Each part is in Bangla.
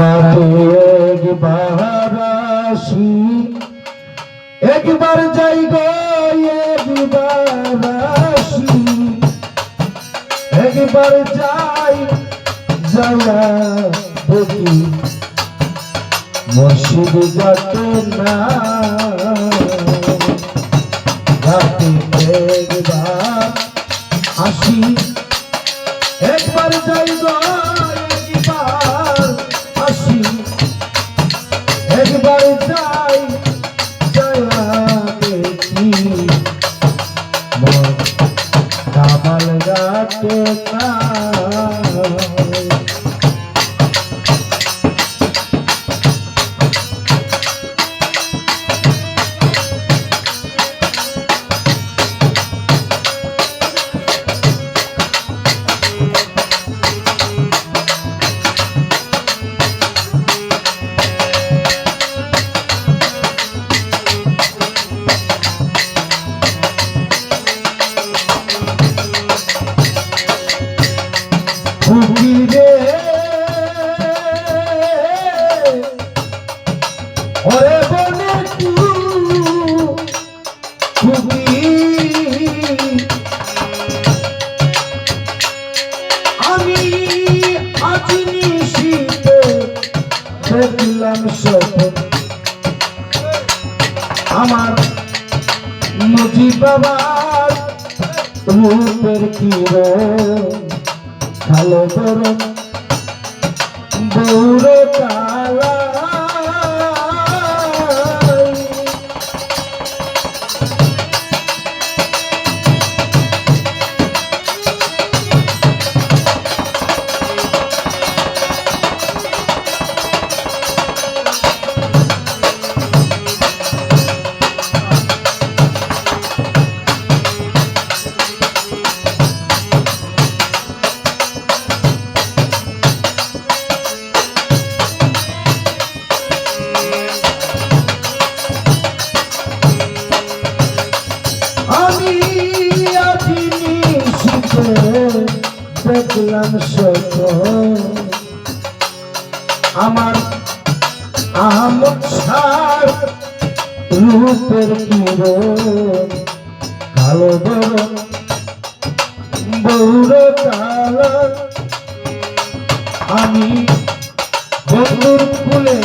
যাতে একবার আসি। একবার যাই গো একবার আসি। একবার যাই যাওয়া দেখি। মুর্শিদ যাতে না গাতে না। কালো বরণ গৌর দেখলাম সত আমার আহমদ রূপের কালো বরণ বৌর আমি বন্ধুর ফুলে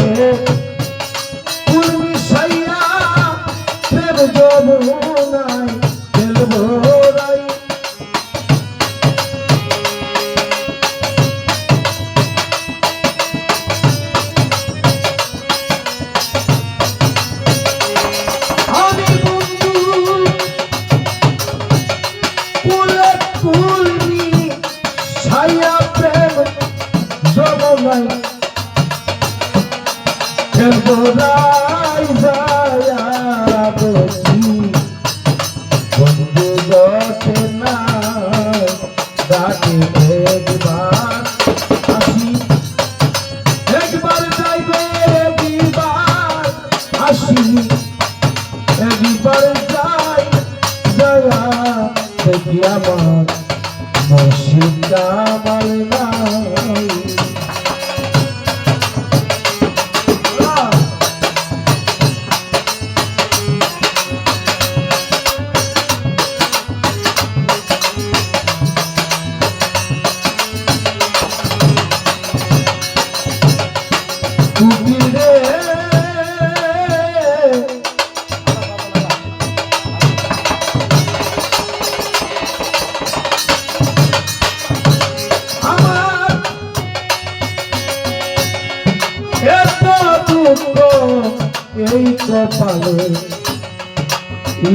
জটে না ডাকে একবার।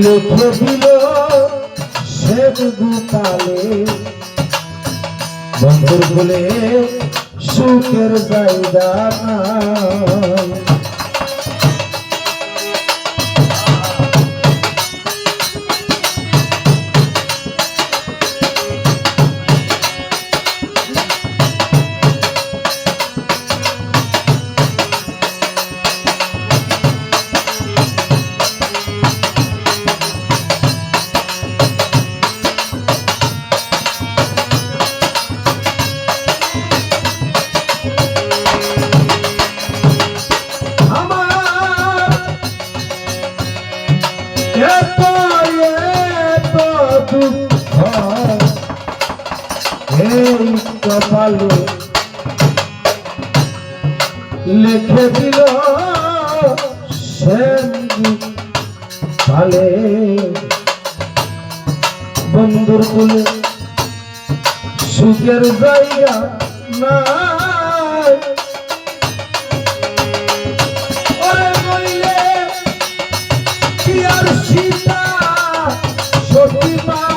লিখে দিল সে গোপালে বন্ধুর বলে সুখের জায়গা। কপালে লিখে দিল ভালে বন্ধুর কুলে সুখের যাইয়া না সীতা সতীমা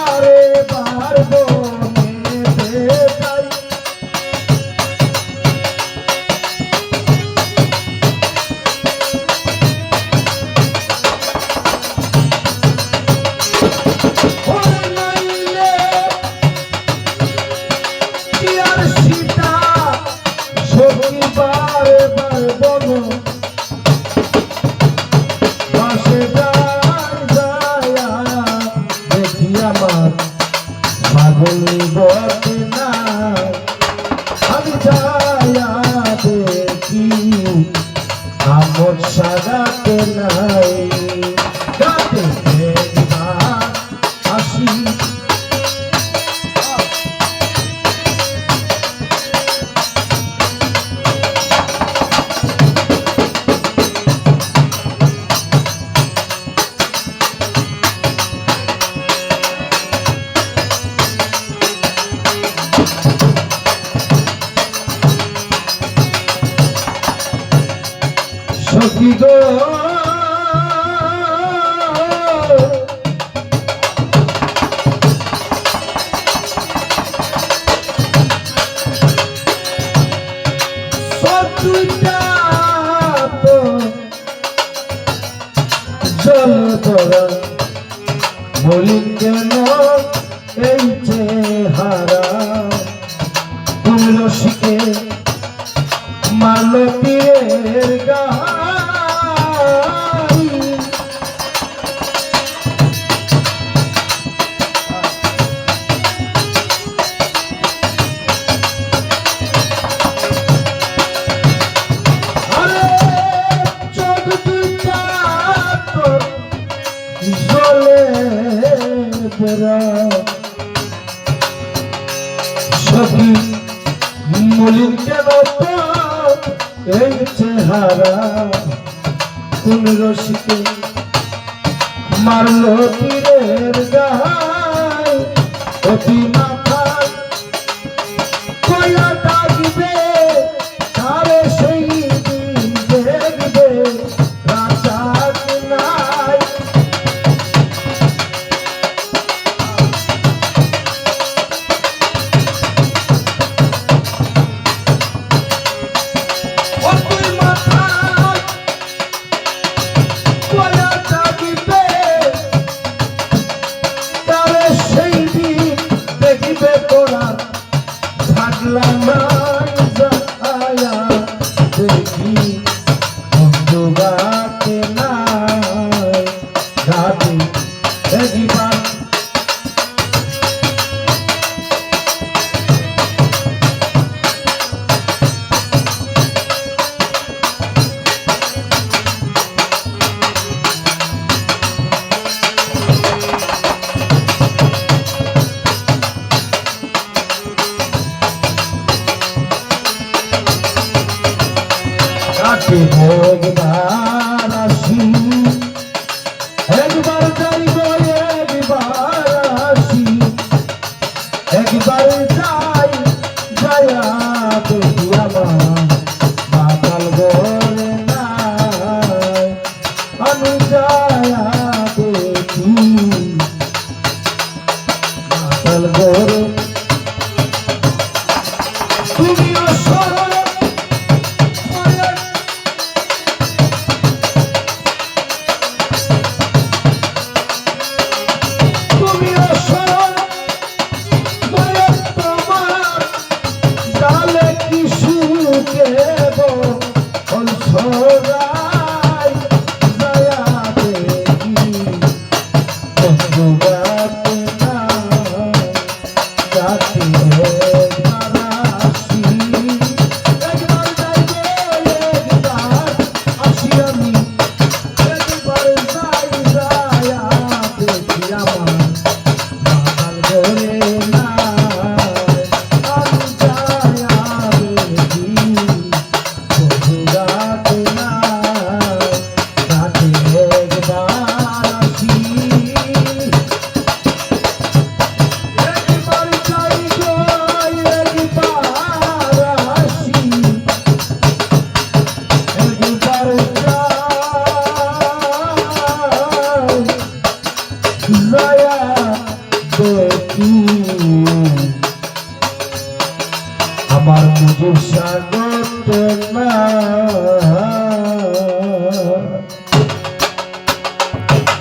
সখী গো। চল তোরা বলি কেন এই ধারা কোন রসিকে মারল তীরের অতি